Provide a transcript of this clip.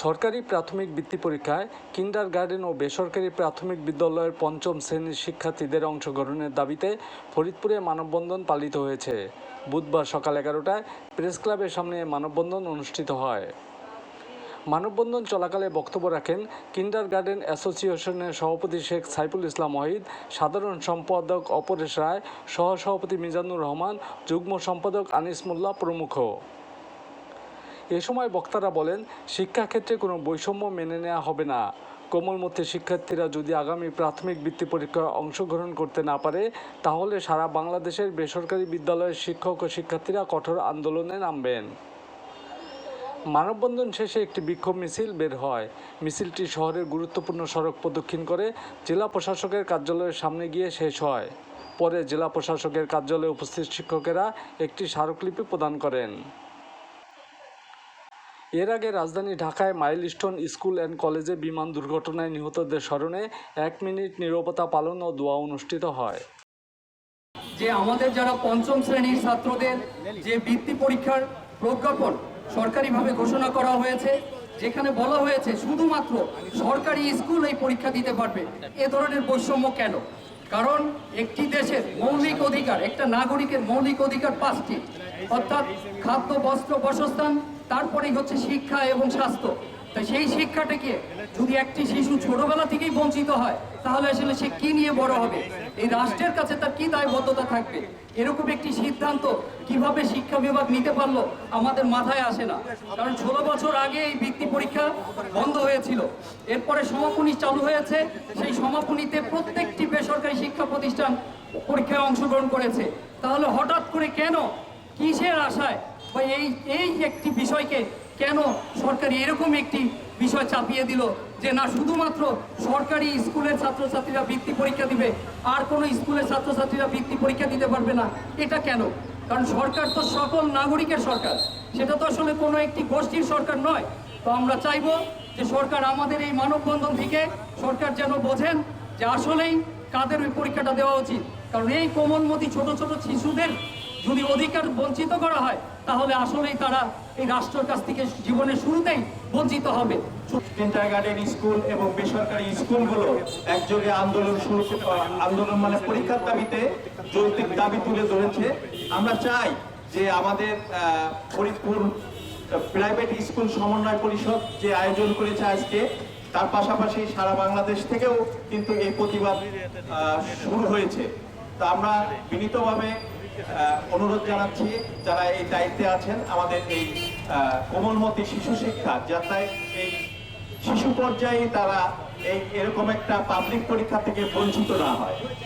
সরকারি প্রাথমিক বৃত্তি পরীক্ষায় কিন্ডার গার্ডেন ও বেসরকারি প্রাথমিক বিদ্যালয়ের পঞ্চম শ্রেণির শিক্ষার্থীদের অংশগ্রহণের দাবিতে ফরিদপুরে মানববন্ধন পালিত হয়েছে। বুধবার সকাল এগারোটায় প্রেস ক্লাবের সামনে মানববন্ধন অনুষ্ঠিত হয়। মানববন্ধন চলাকালে বক্তব্য রাখেন কিন্ডার গার্ডেন অ্যাসোসিয়েশনের সভাপতি শেখ সাইফুল ইসলাম ওয়াহিদ, সাধারণ সম্পাদক অপরেশ রায়, সহসভাপতি মিজানুর রহমান, যুগ্ম সম্পাদক আনিস মোল্লা প্রমুখ। এ সময় বক্তারা বলেন, শিক্ষাক্ষেত্রে কোনো বৈষম্য মেনে নেওয়া হবে না। কোমলমতি শিক্ষার্থীরা যদি আগামী প্রাথমিক বৃত্তি পরীক্ষায় অংশগ্রহণ করতে না পারে, তাহলে সারা বাংলাদেশের বেসরকারি বিদ্যালয়ের শিক্ষক ও শিক্ষার্থীরা কঠোর আন্দোলনে নামবেন। মানববন্ধন শেষে একটি বিক্ষোভ মিছিল বের হয়। মিছিলটি শহরের গুরুত্বপূর্ণ সড়ক প্রদক্ষিণ করে, জেলা প্রশাসকের কার্যালয়ের সামনে গিয়ে শেষ হয়। পরে জেলা প্রশাসকের কার্যালয়ে উপস্থিত শিক্ষকেরা একটি স্মারকলিপি প্রদান করেন। এর আগে রাজধানী ঢাকায় মাইল মাইলস্টোন স্কুল অ্যান্ড কলেজে বিমান দুর্ঘটনায় নিহতদের স্মরণে এক মিনিট নীরবতা পালন ও দোয়া অনুষ্ঠিত হয়। যে আমাদের যারা পঞ্চম শ্রেণির ছাত্রদের যে বৃত্তি পরীক্ষার প্রজ্ঞাপন সরকারিভাবে ঘোষণা করা হয়েছে, যেখানে বলা হয়েছে শুধুমাত্র সরকারি স্কুল এই পরীক্ষা দিতে পারবে, এ ধরনের বৈষম্য কেন? কারণ একটি দেশের মৌলিক অধিকার, একটা নাগরিকের মৌলিক অধিকার পাঁচটি। অর্থাৎ খাদ্য, বস্ত্র, বাসস্থান, তারপরেই হচ্ছে শিক্ষা এবং স্বাস্থ্য। তাই সেই শিক্ষাটাকে যদি একটি শিশু ছোটবেলা থেকেই বঞ্চিত হয়, তাহলে আসলে সে কি নিয়ে বড় হবে? এই রাষ্ট্রের কাছে তার কি দায়বদ্ধতা থাকবে? এরকম একটি সিদ্ধান্ত কীভাবে শিক্ষা বিভাগ নিতে পারল আমাদের মাথায় আসে না। কারণ ষোলো বছর আগে এই বৃত্তি পরীক্ষা বন্ধ হয়েছিল। এরপরে সমাপনী চালু হয়েছে। সেই সমাপনীতে প্রত্যেকটি বেসরকারি শিক্ষা প্রতিষ্ঠান পরীক্ষায় অংশগ্রহণ করেছে। তাহলে হঠাৎ করে কেন কিসের আশায়? বা এই এই একটি বিষয়কে কেন সরকারি এরকম একটি বিষয় চাপিয়ে দিল যে না, শুধুমাত্র সরকারি স্কুলের ছাত্রছাত্রীরা বৃত্তি পরীক্ষা দিবে, আর কোনো স্কুলের ছাত্রছাত্রীরা বৃত্তি পরীক্ষা দিতে পারবে না? এটা কেন? কারণ সরকার তো সকল নাগরিকের সরকার। সেটা তো আসলে কোনো একটি গোষ্ঠীর সরকার নয়। তো আমরা চাইব যে সরকার আমাদের এই মানববন্ধন থেকে সরকার যেন বোঝেন যে আসলেই কাদের ওই পরীক্ষাটা দেওয়া উচিত। কারণ এই কোমলমতি ছোট ছোট শিশুদের যদি অধিকার বঞ্চিত করা হয়, তাহলে আসলেই তারা এই রাষ্ট্রের কাছ থেকে জীবনের শুরুতেই বঞ্চিত হবে। কিন্টার গার্ডেন স্কুল এবং বেসরকারি স্কুলগুলো একযোগে আন্দোলন শুরু আন্দোলন মানে পরীক্ষার দাবিতে যৌক্তিক দাবি তুলে ধরেছে। আমরা চাই যে আমাদের ফরিদপুর প্রাইভেট স্কুল সমন্বয় পরিষদ যে আয়োজন করেছে আজকে, তার পাশাপাশি সারা বাংলাদেশ থেকেও কিন্তু এই প্রতিবাদ শুরু হয়েছে। তা আমরা বিনীতভাবে অনুরোধ জানাচ্ছি, যারা এই দায়িত্বে আছেন, আমাদের এই কোমলমতি শিশু শিক্ষা যাতে এই শিশু পর্যায়ে তারা এই এরকম একটা পাবলিক পরীক্ষা থেকে বঞ্চিত না হয়।